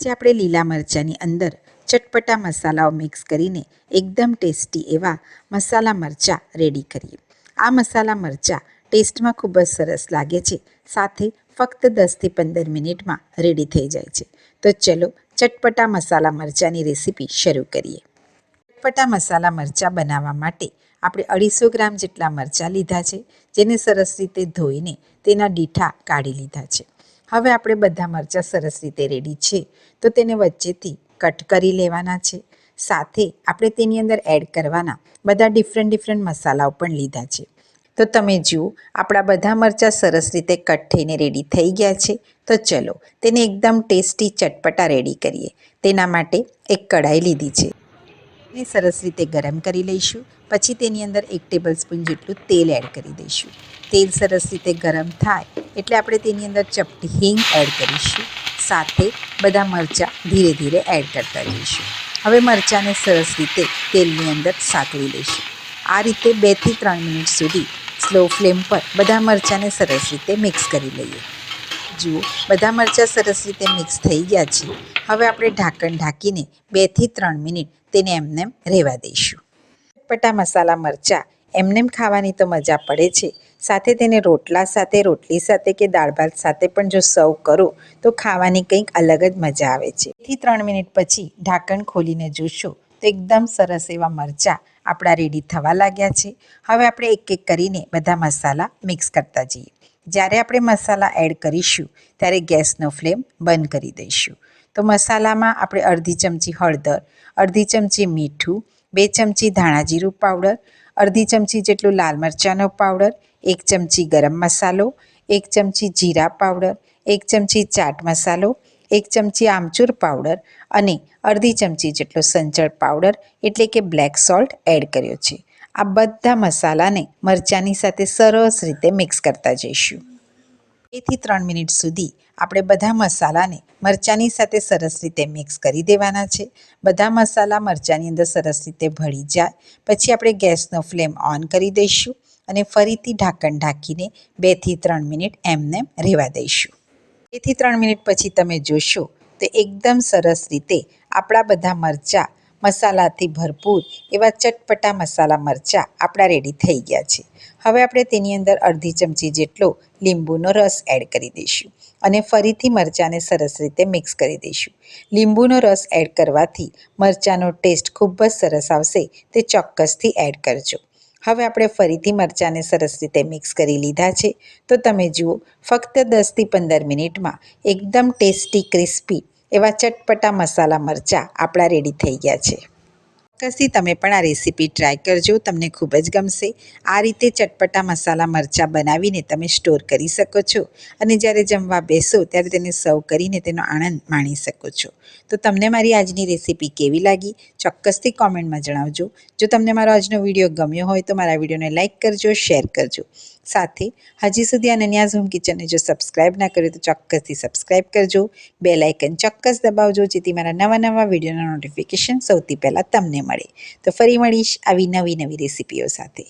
આજે આપણે લીલા મરચાંની અંદર ચટપટા મસાલાઓ મિક્સ કરીને એકદમ ટેસ્ટી એવા મસાલા મરચાં રેડી કરીએ. આ મસાલા મરચાં ટેસ્ટમાં ખૂબ જ સરસ લાગે છે, સાથે ફક્ત દસથી પંદર મિનિટમાં રેડી થઈ જાય છે. તો ચલો ચટપટા મસાલા મરચાંની રેસીપી શરૂ કરીએ. ચટપટા મસાલા મરચાં બનાવવા માટે આપણે અઢીસો ગ્રામ જેટલા મરચાં લીધા છે, જેને સરસ રીતે ધોઈને તેના ડીઠા કાઢી લીધા છે. હવે આપણે બધા મરચાં સરસ રીતે રેડી છે. તો તેને વચ્ચેથી કટ કરી લેવાના છે. સાથે આપણે તેની અંદર એડ કરવાના બધા ડિફરન્ટ ડિફરન્ટ મસાલાઓ પણ લીધા છે. તો તમે જુઓ, આપણા બધા મરચાં સરસ રીતે કટ થઈને રેડી થઈ ગયા છે. તો ચલો, તેને એકદમ ટેસ્ટી ચટપટા રેડી કરીએ. તેના માટે એક કઢાઈ લીધી છે. ને સરસ રીતે ગરમ કરી લઈશું. પછી તેની અંદર એક ટેબલ સ્પૂન જેટલું તેલ એડ કરી દઈશું. તેલ સરસ રીતે ગરમ થાય એટલે આપણે તેની અંદર ચપટી હિંગ એડ કરીશું. સાથે બધા મરચાં ધીરે ધીરે એડ કરતા જઈશું. હવે મરચાંને સરસ રીતે તેલની અંદર સાંકળી લઈશું. આ રીતે બેથી ત્રણ મિનિટ સુધી સ્લો ફ્લેમ પર બધા મરચાંને સરસ રીતે મિક્સ કરી લઈએ. જુઓ, બધા મરચાં સરસ રીતે મિક્સ થઈ ગયા છે. હવે આપણે ઢાંકણ ઢાંકીને બેથી ત્રણ મિનિટ તેને એમને રહેવા દઈશું. ચટપટા મસાલા મરચાં એમનેમ ખાવાની તો મજા પડે છે. સાથે તેને રોટલા સાથે, રોટલી સાથે કે દાળ ભાત સાથે પણ જો સર્વ કરો, તો ખાવાની કંઈક અલગ જ મજા આવે છે. થી ત્રણ મિનિટ પછી ઢાંકણ ખોલીને જોશો, તો એકદમ સરસ એવા મરચાં આપણા રેડી થવા લાગ્યા છે. હવે આપણે એક એક કરીને બધા મસાલા મિક્સ કરતા જઈએ. જ્યારે આપણે મસાલા એડ કરીશું, ત્યારે ગેસનો ફ્લેમ બંધ કરી દઈશું. તો મસાલામાં આપણે અડધી ચમચી હળદર, અડધી ચમચી મીઠું બે ચમચી ધાણા જીરું પાવડર, અડધી ચમચી જેટલું લાલ મરચાંનો પાવડર, એક ચમચી ગરમ મસાલો, એક ચમચી જીરા પાવડર, એક ચમચી ચાટ મસાલો, એક ચમચી આમચૂર પાવડર અને અડધી ચમચી જેટલો સંચળ પાવડર એટલે કે બ્લેક સોલ્ટ એડ કર્યો છે. આ બધા મસાલાને મરચાંની સાથે સરસ રીતે મિક્સ કરતા જઈશું. બેથી ત્રણ મિનિટ સુધી આપણે બધા મસાલાને મરચાંની સાથે સરસ રીતે મિક્સ કરી દેવાના છે. બધા મસાલા મરચાંની અંદર સરસ રીતે ભળી જાય. પછી આપણે ગેસનો ફ્લેમ ઓન કરી દઈશું અને ફરીથી ઢાંકણ ઢાંકીને બેથી ત્રણ મિનિટ એમને રહેવા દઈશું. બેથી ત્રણ મિનિટ પછી તમે જોશો તો એકદમ સરસ રીતે આપણા બધા મરચાં મસાલાથી ભરપૂર એવા ચટપટા મસાલા મરચાં આપણા રેડી થઈ ગયા છે. હવે આપણે તેની અંદર અડધી ચમચી જેટલો લીંબુનો રસ એડ કરી દઈશું અને ફરીથી મરચાંને સરસ રીતે મિક્સ કરી દઈશું. લીંબુનો રસ એડ કરવાથી મરચાંનો ટેસ્ટ ખૂબ જ સરસ આવશે, તે ચોક્કસથી એડ કરજો. હવે આપણે ફરીથી મરચાંને સરસ રીતે મિક્સ કરી લીધા છે. તો તમે જુઓ, ફક્ત દસથી પંદર મિનિટમાં એકદમ ટેસ્ટી ક્રિસ્પી એવા ચટપટા મસાલા મરચાં આપણા રેડી થઈ ગયા છે. ચોક્કસથી તમે પણ આ રેસીપી ટ્રાય કરજો, તમને ખૂબ જ ગમશે. આ રીતે ચટપટા મસાલા મરચાં બનાવીને તમે સ્ટોર કરી શકો છો અને જ્યારે જમવા બેસો ત્યારે તેને સર્વ કરીને તેનો આનંદ માણી શકો છો. તો તમને મારી આજની રેસીપી કેવી લાગી? ચોક્કસથી કોમેન્ટમાં જણાવજો. જો તમને મારો આજનો વીડિયો ગમ્યો હોય તો મારા વિડીયોને લાઇક કરજો શેર કરજો. સાથે હજી સુધી આ નન્યાઝ હોમ કિચનને જો સબસ્ક્રાઈબ ના કર્યું તો ચોક્કસથી સબસ્ક્રાઇબ કરજો. બે લાઇકન ચોક્કસ દબાવજો, જેથી મારા નવા નવા વિડીયોના નોટિફિકેશન સૌથી પહેલાં તમને મળે. તો ફરી મળીશ આવી નવી નવી રેસીપીઓ સાથે.